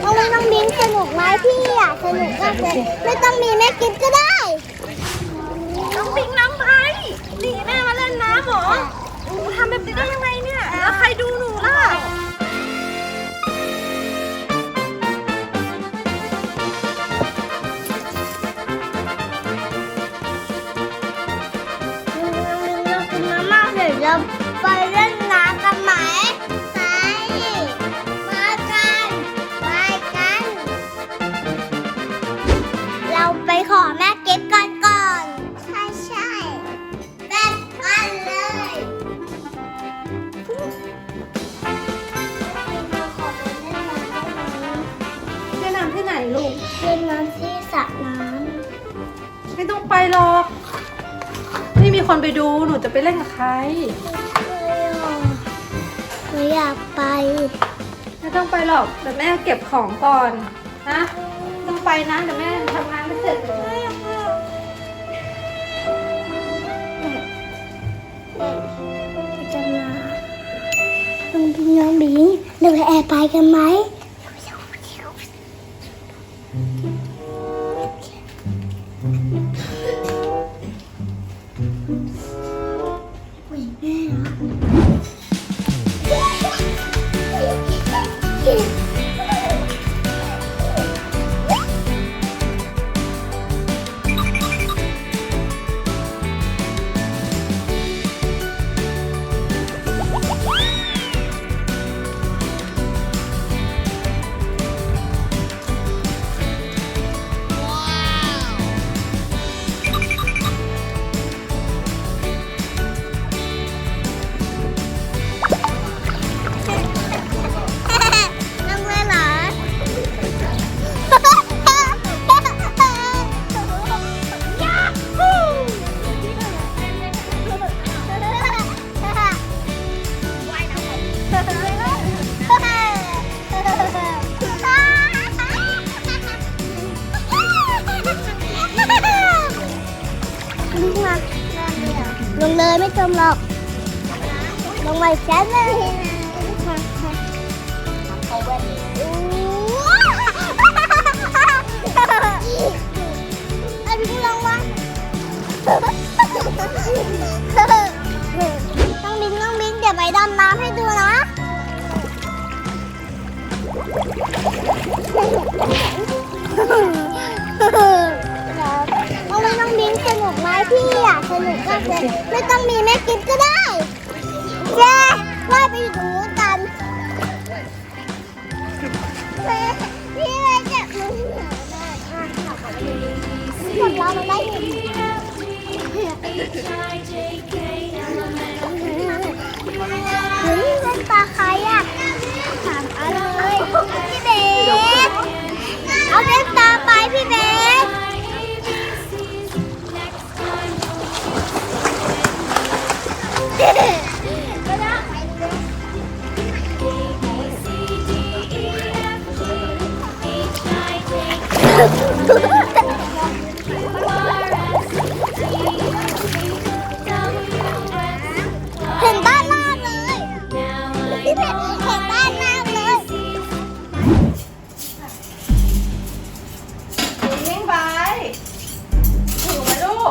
เอาไมต้องบินสนุกไหมพี่อยากสนุกมากเลยไม่ต้องมีแม่กินก็ได้ ระน้ไม่ต้องไปหรอกไม่มีคนไปดู หนูจะไปเล่นกับใครำหนูอยากไปไม่ต้องไปหรอกแต่แม่เก็บของก่อนนะไม่ต้องไปนะเดี๋ยวแม่ทำงานไม่เสร็จเลยจะมาน้องบิงน้องบิงเราไปแอบไปกันไหม อุ๊ยแม่ ลงเลยไม่จมหรอก ลงไปแค่เลยเอาแว่นไอ้พี่ลงวะต้องบินต้องบินเดี๋ยวไปดำน้ำให้ ไม่ต้องมีแม่กิฟก็ได้เย้ว่ายไปอยู่ตรงนู้นกันพี่เลยจะมึงเหนือได้อะกดเรามาได้ยินเฮ้ยเป็นปลาใครอะถามอาเล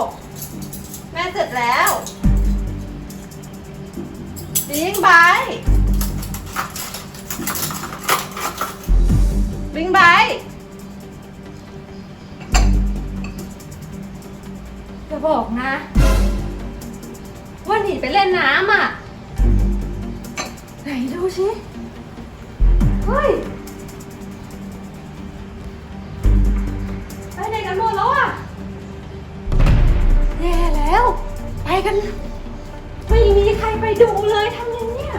ก แม่เสร็จแล้ววิ่งไปวิ่งไปจะบอกนะ ว่าหนีไปเล่นน้ำอะ ไหนดูสิเฮ้ย กัน ไม่มีใครไปดูเลยทำยังเนี่ย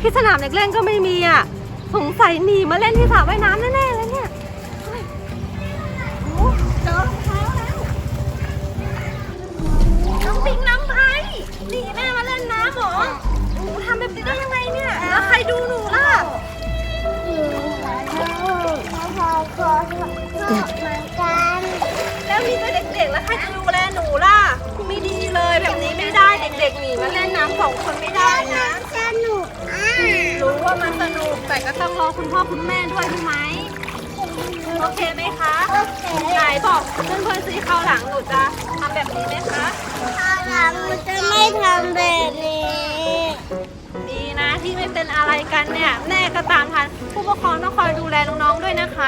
ที่สนามเด็กเล่นก็ไม่มีอะ สงสัยหนีมาเล่นที่สระว่ายน้ำแน่ๆเลยเนี่ยเฮ้ยโอ้เจอรองเท้าแล้วน้องปิงน้องไม้หนีแม่มาเล่นน้ำเหรอ ดูแลหนูล่ะ ไม่ดีเลยแบบนี้ไม่ได้เด็กๆหนีมาเล่นน้ำสองคนไม่ได้นะ สนุกอะรู้ว่ามันสนุกแต่ก็ต้องรอคุณพ่อคุณแม่ด้วยใช่ไหมโอเคไหมคะโอเคไหนบอกเพื่อนๆสิคราวหลังหนูจะทำแบบนี้ไหมคะคราวหลังหนูจะไม่ทำแบบนี้ ดีนะที่ไม่เป็นอะไรกันเนี่ยแม่ก็ตามทันผู้ปกครอง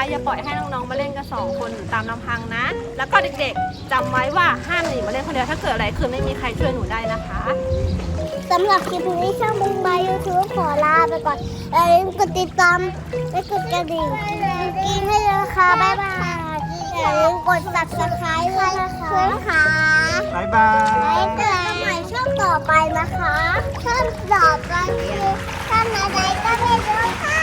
องๆด้วยนะคะอย่าปล่อยให้น้องๆมาเล่นกันสองคนอยู่ตามลำพังนะ แล้วก็เด็กๆจำไว้ว่าห้ามหนีมาเล่นคนเดียวถ้าเกิดอะไรคือไม่มีใครช่วยหนูได้นะคะสำหรับคลิปนี้ช่องบุ้งบายยูทูบขอลาไปก่อนอย่าลืมกดติดตามและกดกระดิ่งกินให้ด้วยนะคะบ๊ายบายอย่าลืมกด subscribe ด้วยนะคะบ๊ายบาไว้ยเจอกันใหม่ช่องต่อไปนะคะช่องต่อไปคือช่องอะไรก็ไม่รู้ค่ะ